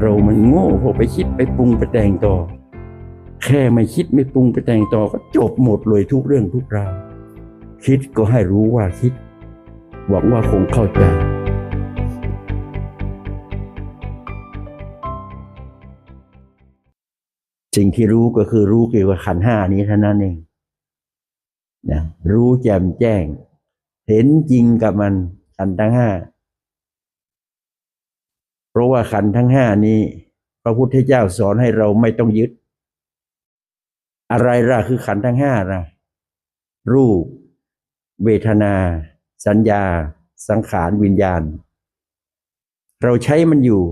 เรามันโง่พอไปคิดไปปรุงไปแต่งต่อ แค่ไม่คิดไม่ปรุงไปแต่งต่อก็จบหมดเลยทุกเรื่องทุกราวคิดก็ให้รู้ว่าคิด หวังว่าคงเข้าใจสิ่งที่รู้ก็คือรู้เกี่ยวกับขันห้านี้เท่านั้นเองนะรู้แจ่มแจ้ง เห็นจริงกับมันขันทั้งห้า เพราะว่าขันทั้งห้านี้ พระพุทธเจ้าสอนให้เราไม่ต้องยึด อะไรล่ะคือขันทั้งห้าล่ะ รูป เวทนา สัญญา สังขารวิญญาณ เราใช้มันอยู่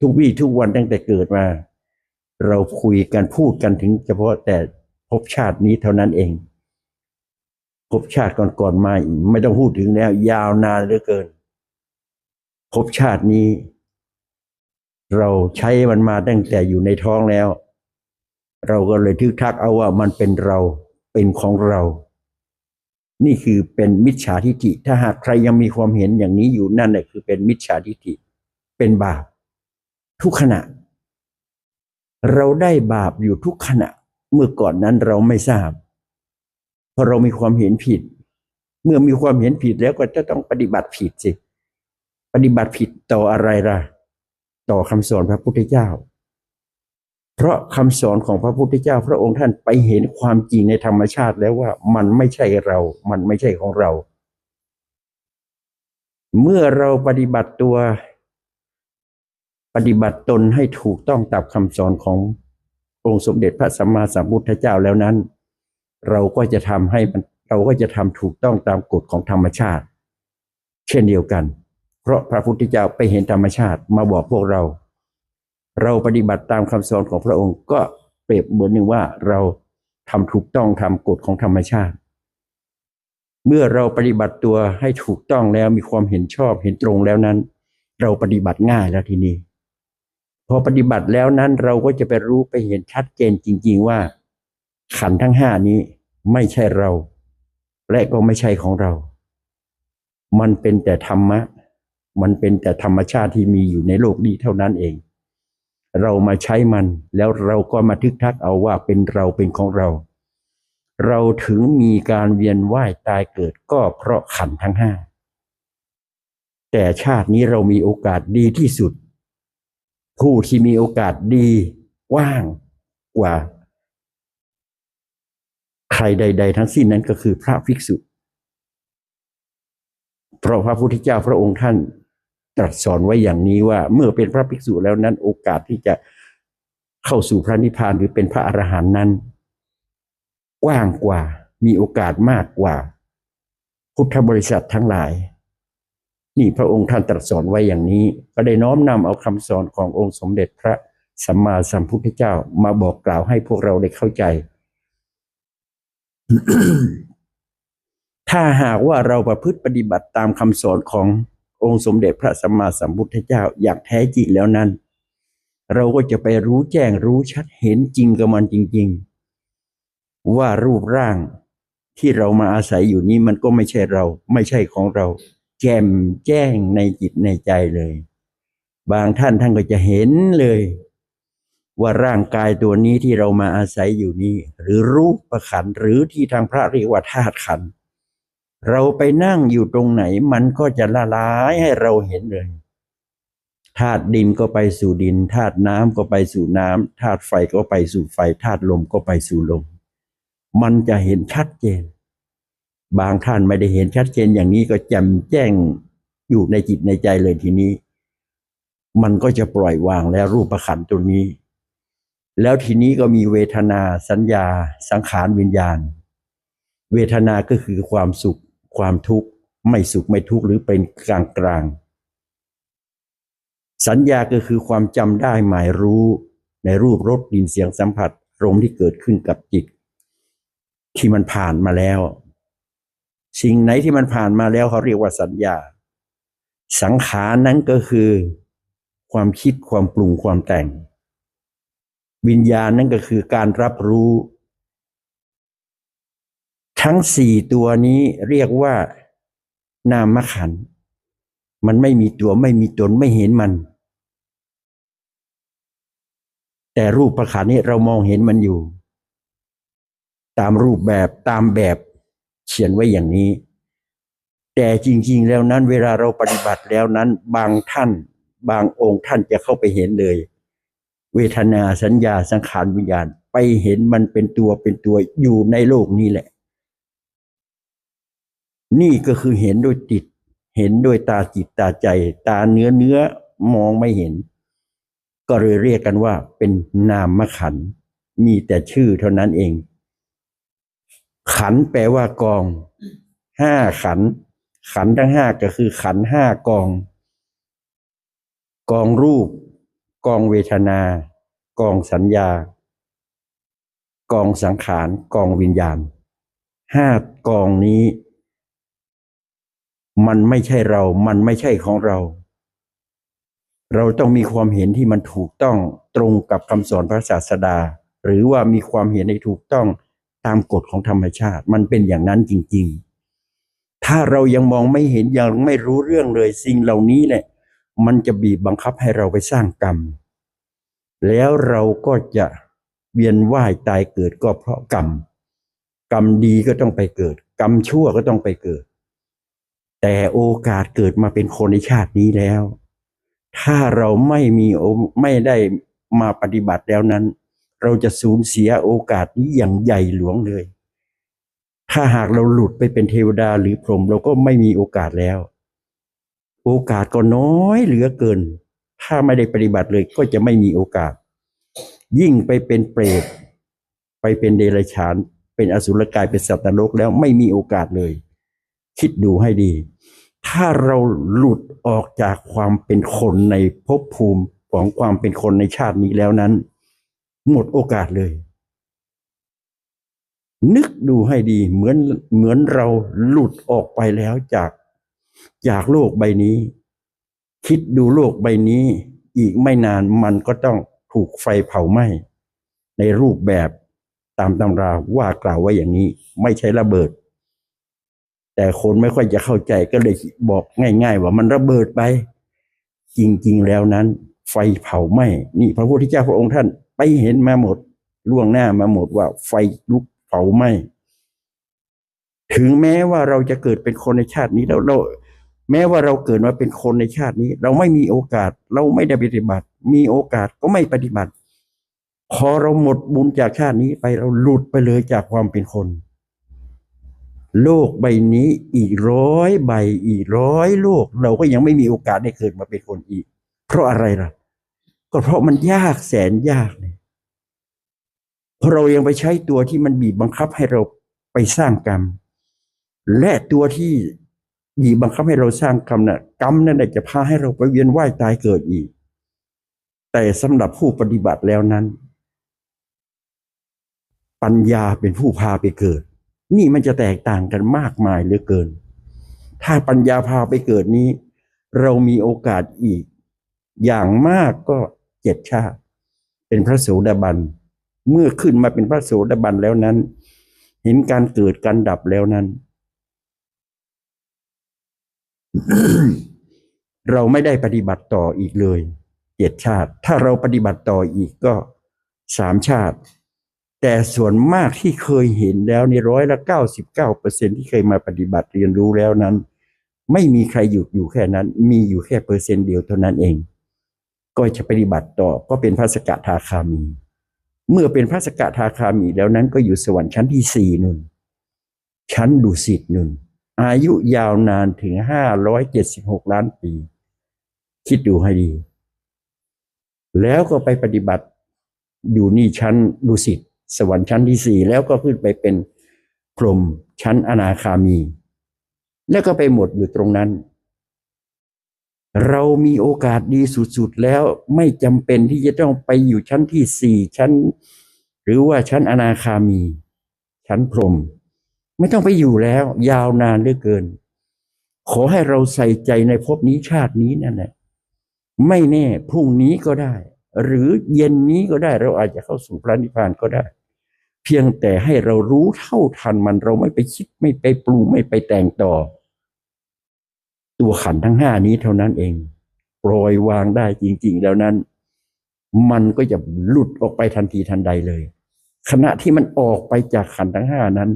ทุกวี่ทุกวันตั้งแต่เกิดมา เราคุยกันพูดกันถึงเฉพาะแต่ภพชาตินี้เท่านั้นเองภพชาติก่อนๆมาไม่ต้องพูดถึงแล้ว ยาวนานเหลือเกิน ภพชาตินี้ เราใช้มันมาตั้งแต่อยู่ในท้องแล้ว เราก็เลยทึกทักเอาว่ามันเป็นเราเป็นของเรา นี่คือเป็นมิจฉาทิฏฐิถ้าหากใครยังมีความเห็นอย่างนี้อยู่นั่นแหละคือเป็นมิจฉาทิฏฐิเป็นบาป ทุกขณะ เราได้บาปอยู่ทุกขณะ เมื่อก่อนนั้นเราไม่ทราบเพราะเรามีความเห็นผิด เมื่อมีความเห็นผิดแล้วก็จะต้องปฏิบัติผิดสิป ฏิบัติผิดต่ออะไรล่ะ ต่อคำสอนพระพุทธเจ้า เพราะคำสอนของพระพุทธเจ้า พระองค์ท่านไปเห็นความจริงในธรรมชาติแล้วว่ามันไม่ใช่เรา มันไม่ใช่ของเรา เมื่อเราปฏิบัติตัว ปฏิบัติตนให้ถูกต้องตามคำสอนขององค์สมเด็จพระสัมมาสัมพุทธเจ้าแล้วนั้น เราก็จะทำให้มันเราก็จะทำถูกต้องตามกฎของธรรมชาติ เช่นเดียวกัน เพราะพระพุทธเจ้าไปเห็นธรรมชาติมาบอกพวกเรา เราปฏิบัติตามคำสอนของพระองค์ก็เปรียบเหมือนหนึ่งว่าเราทำถูกต้องทำกฎของธรรมชาติ เมื่อเราปฏิบัติตัวให้ถูกต้องแล้วมีความเห็นชอบเห็นตรงแล้วนั้น เราปฏิบัติง่ายแล้วทีนี้ พอปฏิบัติแล้วนั้นเราก็จะไปรู้ไปเห็นชัดเจนจริง ๆว่า ขันธ์ทั้งห้านี้ไม่ใช่เรา และก็ไม่ใช่ของเรา มันเป็นแต่ธรรมะ มันเป็นแต่ธรรมชาติที่มีอยู่ในโลกนี้เท่านั้นเอง เรามาใช้มันแล้วเราก็มาทึกทักเอาว่าเป็นเราเป็นของเรา เราถึงมีการเวียนว่ายตายเกิดก็เพราะขันทั้งห้าแต่ชาตินี้เรามีโอกาสดีที่สุด ผู้ที่มีโอกาสดีกว้างกว่า ใครใด ๆ ทั้งสิ้นนั้นก็คือพระภิกษุ เพราะพระพุทธเจ้าพระองค์ท่าน ตรัสสอนไว้อย่างนี้ว่า เมื่อเป็นพระภิกษุแล้วนั้น โอกาสที่จะเข้าสู่พระนิพพานหรือเป็นพระอรหันต์นั้น กว้างกว่ามีโอกาสมากกว่า พุทธบริษัททั้งหลาย นี่พระองค์ท่านตรัสสอนไว้อย่างนี้ ก็ได้น้อมนำเอาคำสอนขององค์สมเด็จพระสัมมาสัมพุทธเจ้ามาบอกกล่าวให้พวกเราได้เข้าใจ ถ้าหากว่าเราประพฤติปฏิบัติตามคำสอนของ องค์สมเด็จพระสัมมาสัมพุทธเจ้าอย่างแท้จริงแล้วนั้น เราก็จะไปรู้แจ้งรู้ชัดเห็นจริงกับมันจริง ๆ ว่ารูปร่างที่เรามาอาศัยอยู่นี้มันก็ไม่ใช่เรา ไม่ใช่ของเรา แจ่มแจ้งในจิตในใจเลย บางท่านท่านก็จะเห็นเลย ว่าร่างกายตัวนี้ที่เรามาอาศัยอยู่นี้ หรือรูปประขันหรือที่ทางพระเรียกว่าธาตุขันธ์ เราไปนั่งอยู่ตรงไหน มันก็จะละลายให้เราเห็นเลยธาตุดินก็ไปสู่ดินธาตุน้ำก็ไปสู่น้ำธาตุไฟก็ไปสู่ไฟธาตุลมก็ไปสู่ลม มันจะเห็นชัดเจน บางท่านไม่ได้เห็นชัดเจนอย่างนี้ก็จำแจ้งอยู่ในจิตในใจเลยทีนี้ มันก็จะปล่อยวางแล้วรูปขันตัวนี้ แล้วทีนี้ก็มีเวทนาสัญญา สังขารวิญญาณ เวทนาก็คือความสุข ความทุกข์ไม่สุขไม่ทุกข์หรือเป็นกลางกลางสัญญาก็คือความจำได้หมายรู้ในรูปรสกลิ่นเสียงสัมผัสลมที่เกิดขึ้นกับจิต ที่มันผ่านมาแล้ว สิ่งไหนที่มันผ่านมาแล้วเขาเรียกว่าสัญญา สังขารนั้นก็คือ ความคิดความปรุงความแต่ง วิญญาณนั่นก็คือการรับรู้ ทั้งสี่ตัวนี้เรียกว่านามขัน มันไม่มีตัวไม่มีตนไม่เห็นมัน แต่รูปประขันนี้เรามองเห็นมันอยู่ ตามรูปแบบตามแบบเขียนไว้อย่างนี้ แต่จริง ๆ แล้วนั้น เวลาเราปฏิบัติแล้วนั้น บางท่าน บางองค์ท่านจะเข้าไปเห็นเลย เวทนาสัญญาสังขารวิญญาณไปเห็นมันเป็นตัวเป็นตัวอยู่ในโลกนี้แหละ นี่ก็คือเห็นโดยติดเห็นโดยตาจิตตาใจ ตาเนื้อเนื้อมองไม่เห็น ก็เลยเรียกกันว่า เป็นนามขัน มีแต่ชื่อเท่านั้นเอง ขันแปลว่ากอง ห้าขัน ขันทั้งห้าก็คือขันห้ากอง กองรูป กองเวทนา กองสัญญา กองสังขาร กองวิญญาณห้ากองนี้ มันไม่ใช่เรา มันไม่ใช่ของเรา เราต้องมีความเห็นที่มันถูกต้องตรงกับคำสอนพระศาสดา หรือว่ามีความเห็นในถูกต้องตามกฎของธรรมชาติ มันเป็นอย่างนั้นจริง ๆ ถ้าเรายังมองไม่เห็นยังไม่รู้เรื่องเลยสิ่งเหล่านี้แหละมันจะบีบบังคับให้เราไปสร้างกรรม แล้วเราก็จะเวียนว่ายตายเกิดก็เพราะกรรม กรรมดีก็ต้องไปเกิด กรรมชั่วก็ต้องไปเกิด แต่โอกาสเกิดมาเป็นคนในชาตินี้แล้ว ถ้าเราไม่มีโอไม่ได้มาปฏิบัติแล้วนั้น เราจะสูญเสียโอกาสนี้อย่างใหญ่หลวงเลย ถ้าหากเราหลุดไปเป็นเทวดาหรือพรหมเราก็ไม่มีโอกาสแล้ว โอกาสก็น้อยเหลือเกิน ถ้าไม่ได้ปฏิบัติเลยก็จะไม่มีโอกาส ยิ่งไปเป็นเปรตไปเป็นเดรัจฉาน เป็นอสุรกายเป็นสัตว์นรกแล้วไม่มีโอกาสเลย คิดดูให้ดี ถ้าเราหลุดออกจากความเป็นคนในภพภูมิของความเป็นคนในชาตินี้แล้วนั้น หมดโอกาสเลย นึกดูให้ดีเหมือนเหมือนเราหลุดออกไปแล้วจากจากโลกใบนี้ คิดดูโลกใบนี้ อีกไม่นานมันก็ต้องถูกไฟเผาไหม้ในรูปแบบตามตำราว่ากล่าวไว้อย่างนี้ ไม่ใช่ระเบิด แต่คนไม่ค่อยจะเข้าใจก็เลยบอกง่าย ๆ ว่ามันระเบิดไป จริง ๆ แล้วนั้น ไฟเผาไหม้นี่พระพุทธเจ้าพระองค์ท่าน ไปเห็นมาหมดล่วงหน้ามาหมดว่าไฟลุกเผาไหม้ถึงแม้ว่าเราจะเกิดเป็นคนในชาตินี้แล้วเราแม้ว่าเราเกิดมาเป็นคนในชาตินี้ เราไม่มีโอกาส เราไม่ได้ปฏิบัติ มีโอกาสก็ไม่ปฏิบัติ พอเราหมดบุญจากชาตินี้ไปเราหลุดไปเลยจากความเป็นคน โลกใบนี้อีกร้อยใบอีกร้อยโลก เราก็ยังไม่มีโอกาสได้เกิดมาเป็นคนอีก เพราะอะไรล่ะ ก็เพราะมันยากแสนยากเลยเพราะเรายังไปใช้ตัวที่มันบีบบังคับให้เราไปสร้างกรรม และตัวที่บีบบังคับให้เราสร้างกรรมน่ะกรรมนั่นจะพาให้เราไปเวียนว่ายตายเกิดอีก แต่สำหรับผู้ปฏิบัติแล้วนั้น ปัญญาเป็นผู้พาไปเกิด นี่มันจะแตกต่างกันมากมายเหลือเกิน ถ้าปัญญาพาไปเกิดนี้ เรามีโอกาสอีก อย่างมากก็เจ็ดชาติ เป็นพระโสดาบัน เมื่อขึ้นมาเป็นพระโสดาบันแล้วนั้น เห็นการเกิดการดับแล้วนั้น เราไม่ได้ปฏิบัติต่ออีกเลยเจ็ดชาติ ถ้าเราปฏิบัติต่ออีกก็สามชาติ แต่ส่วนมากที่เคยเห็นแล้วในร้อยละเก้าสิบเก้าเปอร์เซ็นที่เคยมาปฏิบัติเรียนรู้แล้วนั้น ไม่มีใครหยุดอยู่แค่นั้น มีอยู่แค่เปอร์เซ็นต์เดียวเท่านั้นเอง ก็จะปฏิบัติต่อก็เป็นพระสกทาคามี เมื่อเป็นพระสกทาคามีแล้วนั้นก็อยู่สวรรค์ชั้นที่สี่นุ่นชั้นดุสิตนุ่นอายุยาวนานถึงห้าร้อยเจ็ดสิบหกล้านปี คิดดูให้ดี แล้วก็ไปปฏิบัติอยู่นี่ชั้นดุสิต สวรรค์ชั้นที่สี่แล้วก็ขึ้นไปเป็นพรหมชั้นอนาคามี แล้วก็ไปหมดอยู่ตรงนั้น เรามีโอกาสดีสุดๆแล้วไม่จำเป็นที่จะต้องไปอยู่ชั้นที่สี่ชั้น หรือว่าชั้นอนาคามี ชั้นพรหมไม่ต้องไปอยู่แล้ว ยาวนานเหลือเกิน ขอให้เราใส่ใจในภพนี้ชาตินี้นั่นแหละไม่แน่พรุ่งนี้ก็ได้ หรือเย็นนี้ก็ได้เราอาจจะเข้าสู่พระนิพพานก็ได้ เพียงแต่ให้เรารู้เท่าทันมันเราไม่ไปคิดไม่ไปปรุงไม่ไปแต่งต่อ ตัวขันทั้งห้านี้เท่านั้นเอง ปล่อยวางได้จริง ๆ แล้วนั้น มันก็จะหลุดออกไปทันทีทันใดเลย ขณะที่มันออกไปจากขันทั้งห้านั้น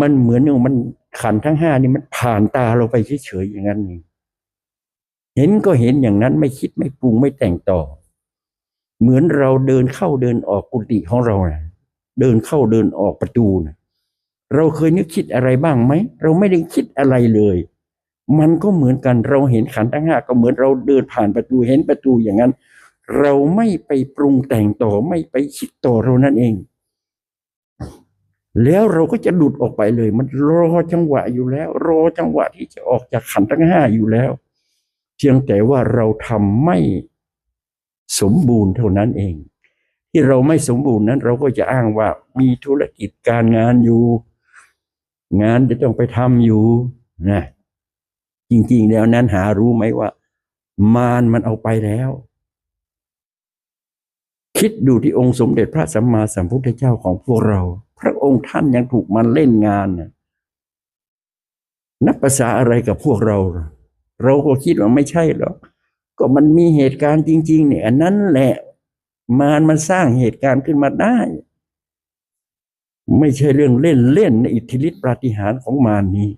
มันเหมือนกับมันขันทั้งห้านี่มันผ่านตาเราไปเฉยๆอย่างนั้นเอง เห็นก็เห็นอย่างนั้นไม่คิดไม่ปรุงไม่แต่งต่อ เหมือนเราเดินเข้าเดินออกกุฏิของเรานะเดินเข้าเดินออกประตูนะเราเคยนึกคิดอะไรบ้างไหมเราไม่ได้คิดอะไรเลย มันก็เหมือนกันเราเห็นขันทั้งห้าก็เหมือนเราเดินผ่านประตูเห็นประตูอย่างนั้น เราไม่ไปปรุงแต่งต่อไม่ไปคิดต่อเรานั่นเอง แล้วเราก็จะหลุดออกไปเลย มันรอจังหวะอยู่แล้ว รอจังหวะที่จะออกจากขันทั้งห้าอยู่แล้ว พียงแต่ว่าเราทำไม่สมบูรณ์เท่านั้นเอง ที่เราไม่สมบูรณ์นั้น เราก็จะอ้างว่ามีธุรกิจการงานอยู่ งานจะต้องไปทำอยู่นะจริงๆแล้วนั้นหารู้ไหมว่า มารมันเอาไปแล้ว คิดดูที่องค์สมเด็จพระสัมมาสัมพุทธเจ้าของพวกเรา พระองค์ท่านยังถูกมันเล่นงานนับภาษาอะไรกับพวกเรา เราก็คิดว่าไม่ใช่หรอกก็มันมีเหตุการณ์จริง ๆ เนี่ยอันนั้นแหละมารมันสร้างเหตุการณ์ขึ้นมาได้ ไม่ใช่เรื่องเล่นเล่นในอิทธิฤทธิปาฏิหาริย์ของมารนี้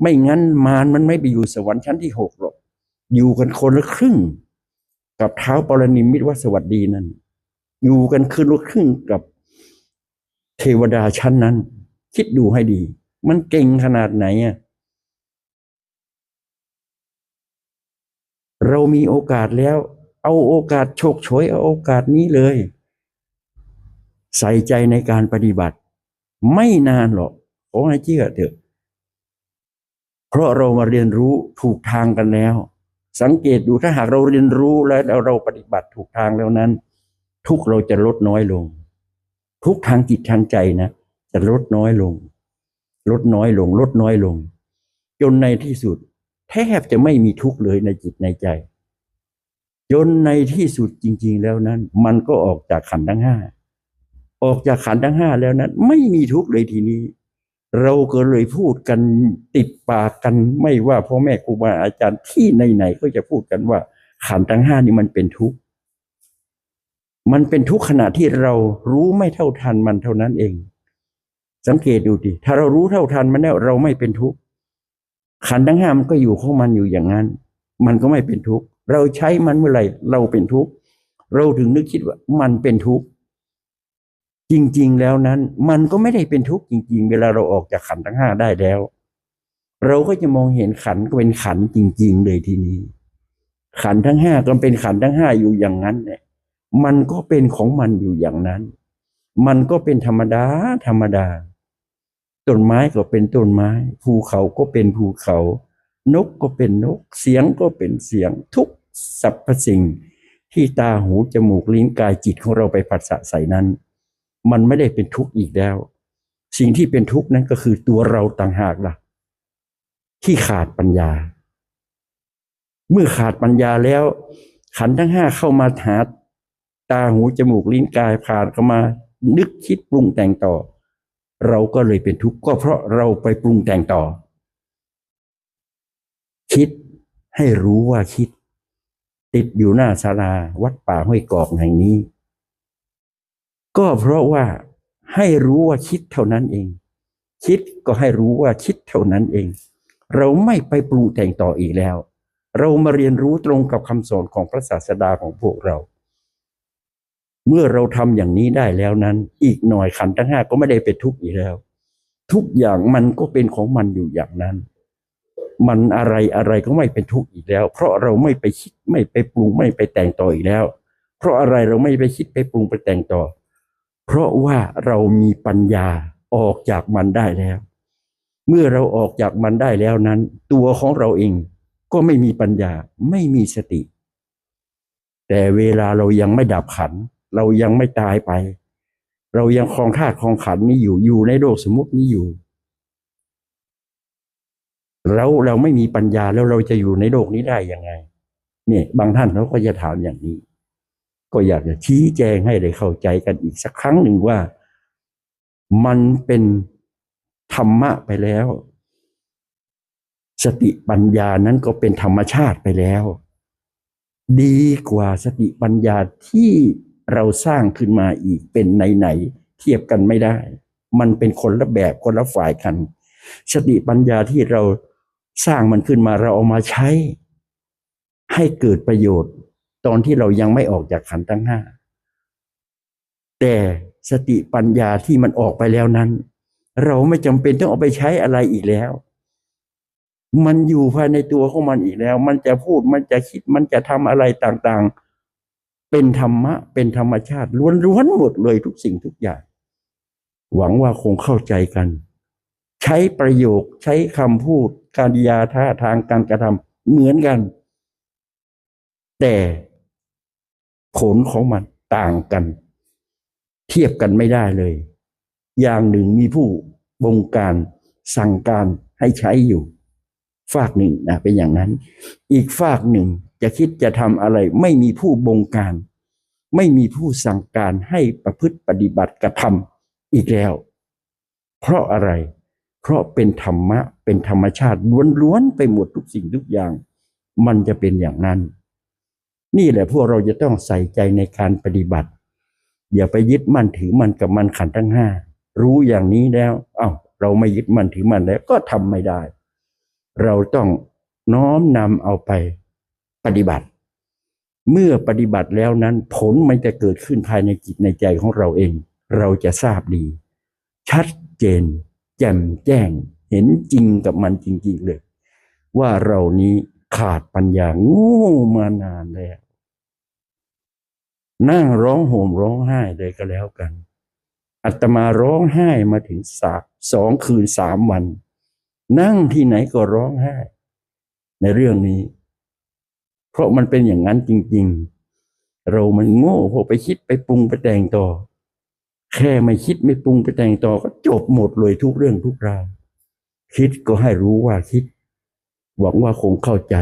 ไม่งั้นมารมันไม่ไปอยู่สวรรค์ชั้นที่หกหรอกอยู่กันคนละครึ่ง กับเท้าปรนิมิตรวสวัสดีนั่นอยู่กันคืนละครึ่งกับเทวดาชั้นนั้น คิดดูให้ดี มันเก่งขนาดไหนอะ เรามีโอกาสแล้ว เอาโอกาสโชคโฉวยเอาโอกาสนี้เลย ใส่ใจในการปฏิบัติ ไม่นานหรอกขอให้เชื่อเถอะ เพราะเรามาเรียนรู้ถูกทางกันแล้ว สังเกตดูถ้าหากเราเรียนรู้แล้วเราปฏิบัติถูกทางแล้วนั้น ทุกเราจะลดน้อยลง ทุกทางจิตทางใจนะ จะลดน้อยลง ลดน้อยลง ลดน้อยลง จนในที่สุด แทบจะไม่มีทุกข์เลยในจิตในใจจนในที่สุดจริง ๆ แล้วนั้น มันก็ออกจากขันธ์ทั้งห้าออกจากขันธ์ทั้งห้าแล้วนั้น ไม่มีทุกข์เลยทีนี้ เราก็เลยพูดกันติดปากกันไม่ว่าพ่อแม่ครูบาอาจารย์ที่ไหนๆก็จะพูดกันว่า ขันธ์ทั้งห้านี่มันเป็นทุกข์มันเป็นทุกข์ขณะที่เรารู้ไม่เท่าทันมันเท่านั้นเอง สังเกตดูดิถ้าเรารู้เท่าทันมันแล้วเราไม่เป็นทุกข์ ขันทั้งห้ามันก็อยู่ของมันอยู่อย่างนั้น มันก็ไม่เป็นทุกข์เราใช้มันเมื่อไหร่เราเป็นทุกข์เราถึงนึกคิดว่ามันเป็นทุกข์จริง ๆ แล้วนั้น มันก็ไม่ได้เป็นทุกข์จริง ๆ เวลาเราออกจากขันทั้งห้าได้แล้ว เราก็จะมองเห็นขันก็เป็นขันจริง ๆ เลยทีนี้ ขันทั้งห้าก็เป็นขันทั้งห้าอยู่อย่างนั้นเนี่ยมันก็เป็นของมันอยู่อย่างนั้น มันก็เป็นธรรมดาธรรมดา ต้นไม้ก็เป็นต้นไม้ ภูเขาก็เป็นภูเขา นกก็เป็นนก เสียงก็เป็นเสียง ทุกสรรพสิ่ง ที่ตาหูจมูกลิ้นกายจิตของเราไปผัสสะใส่นั้น มันไม่ได้เป็นทุกข์อีกแล้ว สิ่งที่เป็นทุกข์นั้นก็คือตัวเราต่างหากล่ะ ที่ขาดปัญญา เมื่อขาดปัญญาแล้ว ขันทั้งห้าเข้ามาหาตาหูจมูกลิ้นกายผ่านเข้ามา นึกคิดปรุงแต่งต่อ เราก็เลยเป็นทุกข์ก็เพราะเราไปปรุงแต่งต่อ คิดให้รู้ว่าคิด ติดอยู่หน้าศาลาวัดป่าห้วยกอกแห่งนี้ ก็เพราะว่าให้รู้ว่าคิดเท่านั้นเอง คิดก็ให้รู้ว่าคิดเท่านั้นเอง เราไม่ไปปรุงแต่งต่ออีกแล้ว เรามาเรียนรู้ตรงกับคำสอนของพระศาสดาของพวกเรา เมื่อเราทำอย่างนี้ได้แล้วนั้น อีกหน่อยขันทั้งห้าก็ไม่ได้เป็นทุกข์อีกแล้ว ทุกอย่างมันก็เป็นของมันอยู่อย่างนั้น มันอะไรอะไรก็ไม่เป็นทุกข์อีกแล้ว เพราะเราไม่ไปคิดไม่ไปปรุงไม่ไปแต่งต่ออีกแล้ว เพราะอะไรเราไม่ไปคิดไปปรุงไปแต่งต่อ เพราะว่าเรามีปัญญาออกจากมันได้แล้ว เมื่อเราออกจากมันได้แล้วนั้น ตัวของเราเองก็ไม่มีปัญญาไม่มีสติ แต่เวลาเรายังไม่ดับขัน เรายังไม่ตายไป เรายังคลองธาตุคลองขันนี้อยู่อยู่ในโลกสมมตินี้อยู่เราเราไม่มีปัญญาแล้วเราจะอยู่ในโลกนี้ได้ยังไง เนี่ย บางท่านเขาก็จะถามอย่างนี้ ก็อยากจะชี้แจงให้ได้เข้าใจกันอีกสักครั้งหนึ่งว่า มันเป็นธรรมะไปแล้ว สติปัญญานั้นก็เป็นธรรมชาติไปแล้ว ดีกว่าสติปัญญาที่ เราสร้างขึ้นมาอีกเป็นไหนๆเทียบกันไม่ได้ มันเป็นคนละแบบคนละฝ่ายกัน สติปัญญาที่เราสร้างมันขึ้นมาเราเอามาใช้ ให้เกิดประโยชน์ ตอนที่เรายังไม่ออกจากขันธ์ทั้งห้าแต่สติปัญญาที่มันออกไปแล้วนั้น เราไม่จำเป็นต้องเอาไปใช้อะไรอีกแล้วมันอยู่ภายในตัวของมันอีกแล้ว มันจะพูด มันจะคิด มันจะทำอะไรต่างๆ เป็นธรรมะ เป็นธรรมชาติล้วนๆหมดเลยทุกสิ่งทุกอย่าง หวังว่าคงเข้าใจกัน ใช้ประโยคใช้คำพูด การยาท่าทางการกระทำเหมือนกัน แต่ผลของมันต่างกัน เทียบกันไม่ได้เลย อย่างหนึ่งมีผู้บงการสั่งการให้ใช้อยู่ ฝากหนึ่งนะเป็นอย่างนั้น อีกฝากหนึ่ง จะคิดจะทำอะไร ไม่มีผู้บงการ ไม่มีผู้สั่งการให้ประพฤติปฏิบัติกระทำอีกแล้ว เพราะอะไร เพราะเป็นธรรมะ เป็นธรรมชาติล้วนๆไปหมดทุกสิ่งทุกอย่าง มันจะเป็นอย่างนั้น นี่แหละพวกเราจะต้องใส่ใจในการปฏิบัติ อย่าไปยึดมั่นถือมันกับมันขันทั้งห้ารู้อย่างนี้แล้ว เอ้า เราไม่ยึดมั่นถือมันแล้วก็ทำไม่ได้ เราต้องน้อมนำเอาไป ปฏิบัติ เมื่อปฏิบัติแล้วนั้น ผลมันจะเกิดขึ้นภายในจิตในใจของเราเอง เราจะทราบดี ชัดเจน แจ่มแจ้ง เห็นจริงกับมันจริงๆเลย ว่าเรานี้ขาดปัญญาโง่มานานแล้วนั่งร้องโหมร้องไห้เลยก็แล้วกัน อัตมาร้องไห้มาถึงสาสองคืนสามวัน นั่งที่ไหนก็ร้องไห้ ในเรื่องนี้ เพราะมันเป็นอย่างนั้นจริง ๆ เรามันโง่พอไปคิดไปปรุงไปแต่งต่อ แค่ไม่คิดไม่ปรุงไปแต่งต่อก็จบหมดเลยทุกเรื่องทุกราวคิดก็ให้รู้ว่าคิด หวังว่าคงเข้าใจ